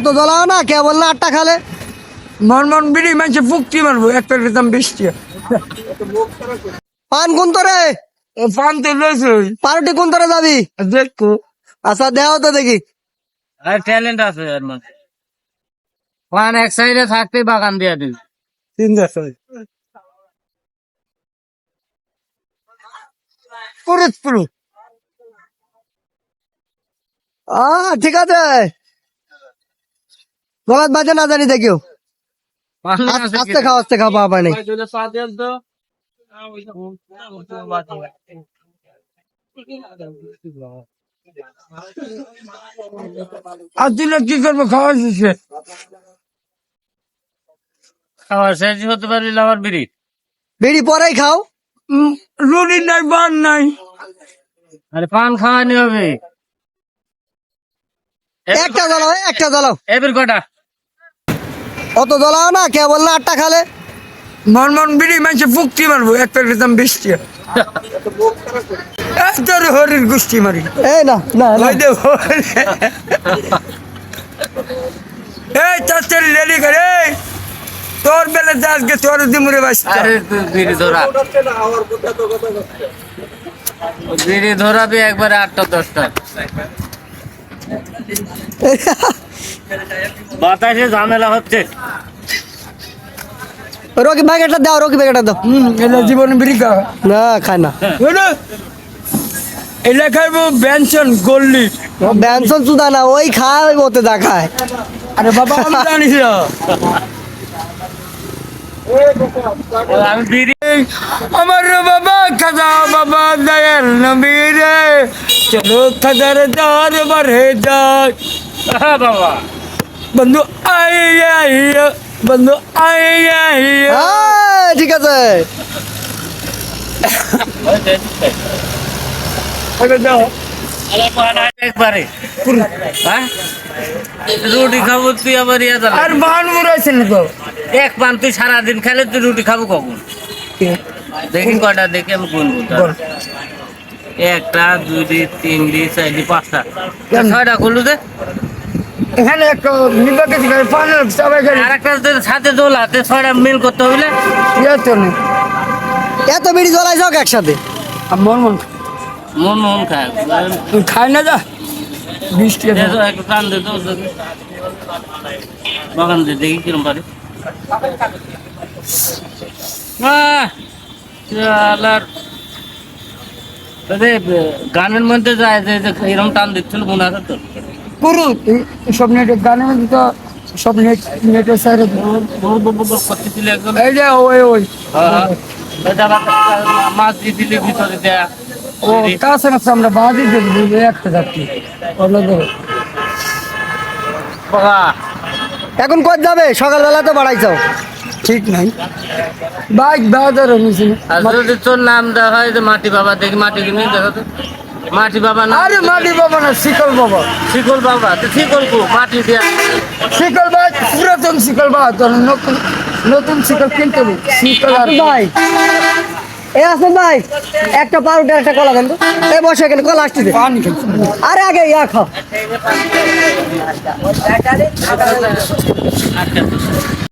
অত জ্বলাও না কে বললে আটটা খালে? মন মন বিড়ি মাঝে ফুকতি মারবো একটা দাম বৃষ্টি পান কোন তোরে? ফান তো লইছে পারটি কোন তোরে যাবি? দেখো আচ্ছা দেও তো দেখি। আর ট্যালেন্ট আছে ওয়ান এক সাইডে থাকতে বাগান দিয়ে করে ফরিদপুর আহ ঠিক আছে। গলাত বাজে না জানি দেখিও। আস্তে আস্তে খাও আস্তে খাও বাবা নেই আর দিলে কি করব? খাওয়া দিচ্ছে খাওয়া শেষ হতে পারলি আমার বিড়ি। বিড়ি পরেই খাও। রুটি নাই বান নাই। আরে পান খাওয়ানি হবে। একটা জ্বলাও একটা জ্বলাও। এবার কটা? অত জ্বলাও না কে বললে আটটা খালে। মন মন বিড়ি মাঝে ফুকতি মারবো একটা দাম বৃষ্টি তোর হরির গোষ্ঠী মারি। এই না না না। ওই দে এই তাড়াতাড়ি রেডি করে তোর বেলা আজকে তোর দিমুরে বাঁচতে আরে তুই বিড়ি ধরা। বিড়ি ধরাবি একবারে আটটা দশটা। বাতাসে ঝামেলা হচ্ছে। রকি প্যাকেটটা দাও রকি প্যাকেটটা দাও। হুম এলা জীবন বিড়ি খাওয়া না খায় না। এলা খাইবো ব্যঞ্জন গল্লি। ব্যঞ্জন চুদা না ওই খায় ওই মতে দা খায়। আরে বাবা আমি জানিস না। আমি আমার বাবা খাজা বাবা দয়াল নবী রে চলো খাজার দার বারে যায় হ্যাঁ বাবা। বন্ধু আই আই বন্ধু আই আই হ্যাঁ, ঠিক আছে। একবারে। হ্যাঁ? রুটি খাব তুই আবার ইয়া আর বান তো এক পান তুই সারাদিন খেলে তুই রুটি খাব কখন? দেখি কটা দেখি আমি গুনবো বল। একটা দুইটি তিনটি চারটি পাঁচটা। ছয়টা করলু যে? এখানে একটা নিবাকে দিকে সবাই সাথে দোলাতে ছয়টা মিল করতে হইলে। নেই এত বিড়ি জ্বলাইছ একসাথে? মন মন মন মন খায় তুই খাই না যা। বৃষ্টি দে তো একটু টান দে তো দেখি। বাগান দে দেখি কিরম পারে। গানের মধ্যে যায় যে এরম টান দিচ্ছিল মনে আছে তো সব গানের মধ্যে তো সব নেট নেটের সাইডে এই যে ওই ওই। দিয়ে দেয়া আমরা বাদি দেখবি একটা যাচ্ছি। এখন কত যাবে? সকালবেলা তো বাড়াই বাড়াইছাও ঠিক নাই। বাইক বাজার তোর নাম দেওয়া হয় যে মাটি বাবা, দেখি মাটি কিনে দেখা তো। মাটি বাবা না। আরে মাটি বাবা না শিকল বাবা। শিকল বাবা তো শিকল কো মাটি দিয়া। শিকল ভাই পুরাতন শিকল বা তোর নতুন নতুন শিকল কিনতে হবে। শিকল আর ভাই। এ আসেন ভাই একটা পাউরুটি একটা কলা দেন তো। এ বসে এখানে কলা খেয়েছি। আরে আগে ইয়া খাও। আচ্ছা।